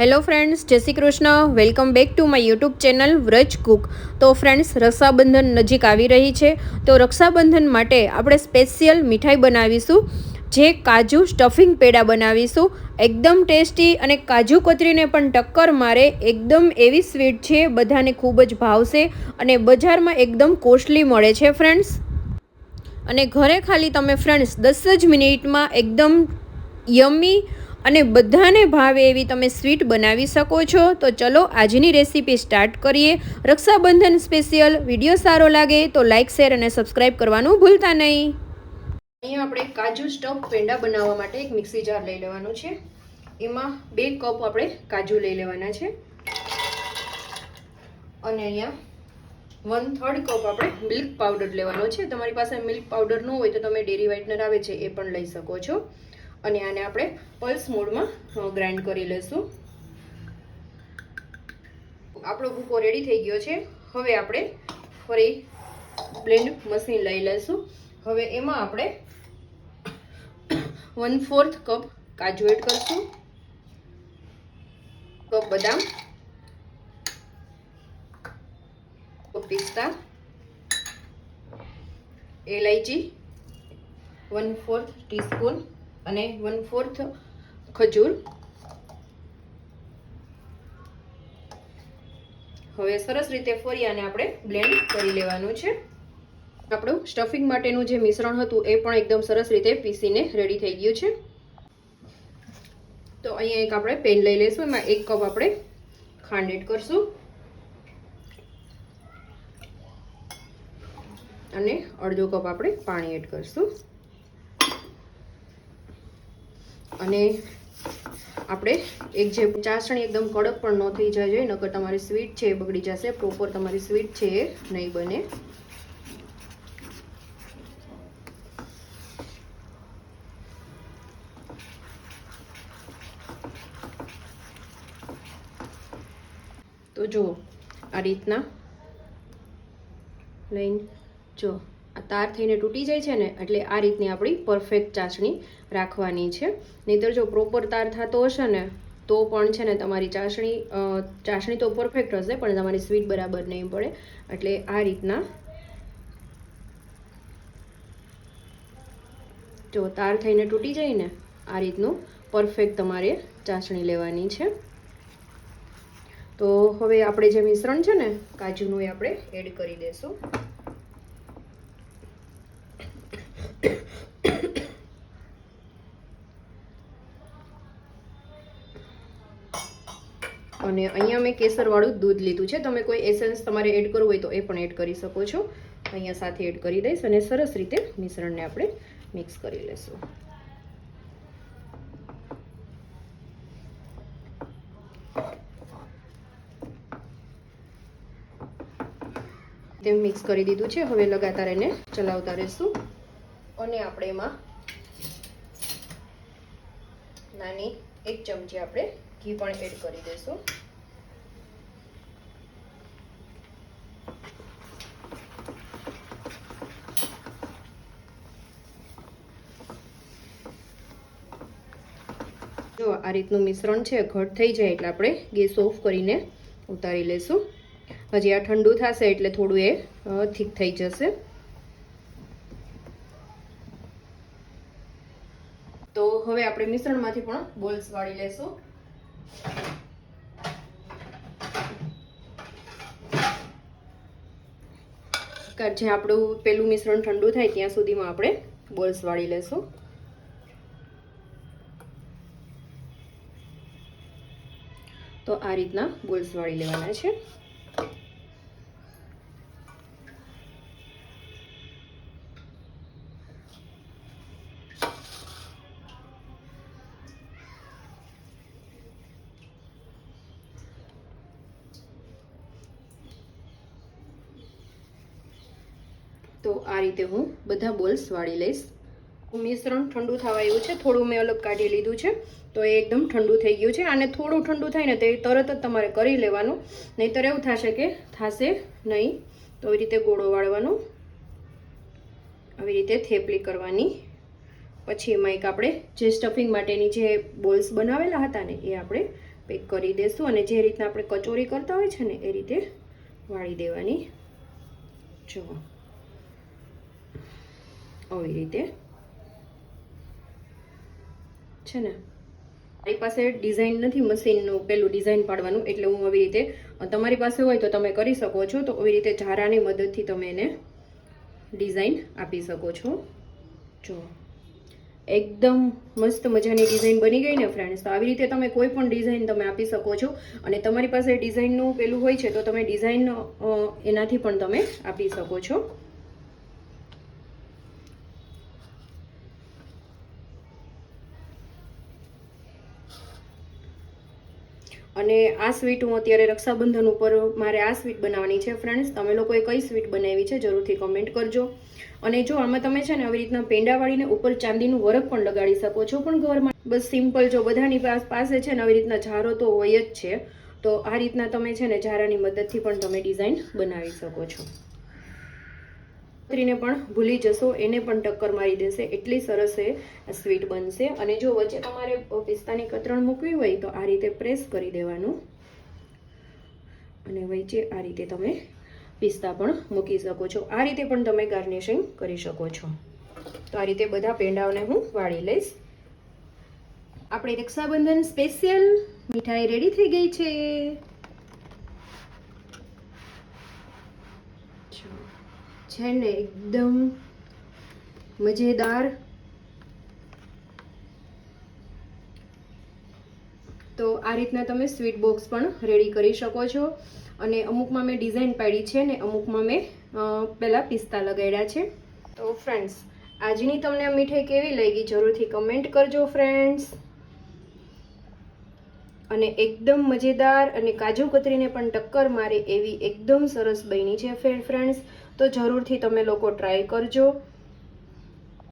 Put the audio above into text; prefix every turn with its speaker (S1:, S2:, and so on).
S1: Hello friends જય Shri Krishna. Welcome back to my YouTube channel Vraj cook તો friends Rakshabandhan નજીક આવી રહી છે. તો રક્ષાબંધન માટે આપણે સ્પેશિયલ મીઠાઈ બનાવીશું, જે કાજુ સ્ટફિંગ પેડા બનાવીશું. એકદમ ટેસ્ટી અને કાજુ કતરીને પણ ટક્કર મારે. એકદમ એવી સ્વીટ છે, બધાને ખૂબ જ ભાવશે અને બજારમાં એકદમ કોસ્ટલી મળે છે ફ્રેન્ડ્સ અને ઘરે ખાલી તમે ફ્રેન્ડ્સ દસ જ મિનિટમાં એકદમ યમી અને બધાને ભાવે એવી તમે સ્વીટ બનાવી શકો છો. તો ચલો આજની રેસીપી સ્ટાર્ટ કરીએ. રક્ષાબંધન સ્પેશિયલ, વીડિયો સારો લાગે તો લાઇક શેર અને સબસ્ક્રાઇબ કરવાનું ભૂલતા નહીં. અહીંયા આપણે કાજુ સ્ટફ પેંડા બનાવવા માટે એક મિક્સી જાર લઈ લેવાનું છે. એમાં બે કપ આપણે કાજુ લઈ લેવાના છે. અને અહીંયા વન થર્ડ કપ આપણે મિલ્ક પાવડર લેવાનો છે. તમારી પાસે મિલ્ક પાવડર ન હોય તો તમે ડેરી વ્હાઇટનર આવે છે એ પણ લઈ શકો છો. અને આને આપણે પલ્સ મોડમાં ગ્રાઇન્ડ કરી લઈશું. આપણો ભૂકો રેડી થઈ ગયો છે. હવે આપણે ફરી બ્લેન્ડ મશીન લઈ લઈશું. હવે એમાં આપણે વન ફોર્થ કપ કાજુ એડ કરશું. કપ બદામ. પિસ્તા. એલાયચી વન ફોર્થ ટીસ્પૂન અને વન ફોર્થ ખજૂર. હવે સરસ રીતે ફરી અને આપણે બ્લેન્ડ કરી લેવાનું છે. આપણું સ્ટફિંગ માટેનું જે મિશ્રણ હતું એ પણ એકદમ સરસ રીતે પીસીને રેડી થઈ ગયું છે. તો અહીંયા એક આપણે પેન લઈ લઈશું, એમાં એક કપ આપણે ખાંડ એડ કરશું. અને અડધો કપ આપણે પાણી એડ કરશું. અને આપણે એક જે ચાસણી એકદમ કડક પણ ન થઈ જાય જોઈએ, નકર તમારી સ્વીટ છે એ બગડી જશે પ્રોપર તમારી સ્વીટ છે એ નહીં બને. તો જુઓ આ રીતના. લઈને જો. તાર થઈને તૂટી જાય છે ને, એટલે આ રીતની આપણી પરફેક્ટ ચાસણી રાખવાની છે. નહીતર જો પ્રોપર તાર થતો હશે ને, તો પણ છે ને તમારી ચાસણી ચાસણી તો પરફેક્ટ હશે, પણ તમારી સ્વીટ બરાબર નહીં પડે. એટલે આ રીતના જો તાર થઈને તૂટી જાય ને, આ રીતનું પરફેક્ટ તમારે ચાસણી લેવાની છે. તો હવે આપણે જે મિશ્રણ છે ને, કાજુનું એ આપણે એડ કરી દઈશું અને અહીંયા મેં કેસરવાળું દૂધ લીધું છે. તમે કોઈ એસેન્સ તમારે એડ કરવું હોય તો એ પણ એડ કરી શકો છો. અહીંયા સાથે એડ કરી દઈશ અને સરસ રીતે મિશ્રણને આપણે મિક્સ કરી લઈશું તેમ મિક્સ કરી દીધું છે. હવે લગાતાર એને ચલાવતા રહેશું. અને આપણે એમાં નાની એક ચમચી આપણે ઘી પણ એડ કરી દઈશું. જો આ રીતનું મિશ્રણ છે, ઘટ થઈ જાય એટલે આપણે ગેસ ઓફ કરીને ઉતારી લેશું. હજી આ ઠંડુ થશે એટલે થોડું એ થીક થઈ જશે. તો હવે આપણે મિશ્રણમાંથી પણ બોલ્સ વાળી લેશું. જે આપણું પેલું મિશ્રણ ઠંડુ થાય ત્યાં સુધીમાં આપણે બોલ્સ વાળી લેશું. તો આ રીતના બોલ્સ વાળી લેવાના છે. તો આ રીતે હું બધા બોલ્સ વાળી લઈશ. મિશ્રણ ઠંડુ થવા આવ્યું છે. થોડું મેં અલગ કાઢી લીધું છે. તો એ એકદમ ઠંડુ થઈ ગયું છે. અને થોડું ઠંડુ થાય ને તો એ તરત જ તમારે કરી લેવાનું. નહીંતર એવું થશે કે થશે નહીં. તો આવી રીતે ગોળો વાળવાનો. આવી રીતે થેપલી કરવાની. પછી એમાં એક આપણે જે સ્ટફિંગ માટેની જે બોલ્સ બનાવેલા હતા ને, એ આપણે પેક કરી દેશું. અને જે રીતના આપણે કચોરી કરતા હોય છે ને, એ રીતે વાળી દેવાની. જો આવી રીતે. છે ને? મારી પાસે ડિઝાઇન નથી મશીનનું પેલું ડિઝાઇન પાડવાનું, એટલે હું આવી રીતે તમારી પાસે હોય તો તમે કરી શકો છો, તો આવી રીતે ઝારાની મદદથી તમે એને ડિઝાઇન આપી શકો છો. જો. એકદમ મસ્ત મજાની ડિઝાઇન બની ગઈ ને ફ્રેન્ડ્સ તો આવી રીતે તમે કોઈ પણ ડિઝાઇન તમે આપી શકો છો, અને તમારી પાસે ડિઝાઇનનું પેલું હોય છે, તો તમે ડિઝાઇન એનાથી પણ તમે આપી શકો છો. અને આ સ્વીટ હું અત્યારે રક્ષાબંધન ઉપર મારે આ સ્વીટ બનાવવાની છે. ફ્રેન્ડ્સ તમે લોકોએ કઈ સ્વીટ બનાવી છે જરૂરથી કમેન્ટ કરજો. અને જો આમાં તમે છે ને આવી રીતના પેંડા વાળીને ઉપર ચાંદીનું વરખ પણ લગાડી શકો છો પણ ઘરમાં. બસ સિમ્પલ જો બધાની પાસે છે ને આવી રીતના ઝારો તો હોય જ છે. તો આ રીતના તમે છે ને ઝારાની મદદથી પણ તમે ડિઝાઇન બનાવી શકો છો. છોકરીને પણ ભૂલી જશો, એને પણ ટક્કર મારી દેશે, એટલી સરસ એ સ્વીટ બનશે. અને જો વચ્ચે તમારે પિસ્તાની કતરણ મૂકવી હોય તો આ રીતે પ્રેસ કરી દેવાનું. અને વચ્ચે આ રીતે તમે પિસ્તા પણ મૂકી શકો છો. આ રીતે પણ તમે ગાર્નિશિંગ કરી શકો છો. તો આ રીતે બધા પેંડાઓને હું વાળી લઈશ. આપણે રક્ષાબંધન સ્પેશિયલ મીઠાઈ રેડી થઈ ગઈ છે જો. છે ને એકદમ મજેદાર. તો આ રીતના તમે સ્વીટ બોક્સ પણ રેડી કરી શકો છો. અને અમુકમાં મેં ડિઝાઇન પાડી છે ને અમુકમાં મેં પહેલાં પિસ્તા લગાડ્યા છે. તો ફ્રેન્ડ્સ, આજની તમને આ મીઠાઈ કેવી લાગી જરૂરથી કમેન્ટ કરજો ફ્રેન્ડ્સ. અને એકદમ મજેદાર અને કાજુ કતરીને પણ ટક્કર મારે એવી એકદમ સરસ બની છે ફ્રેન્ડ્સ. તો જરૂરથી તમે લોકો ટ્રાય કરજો.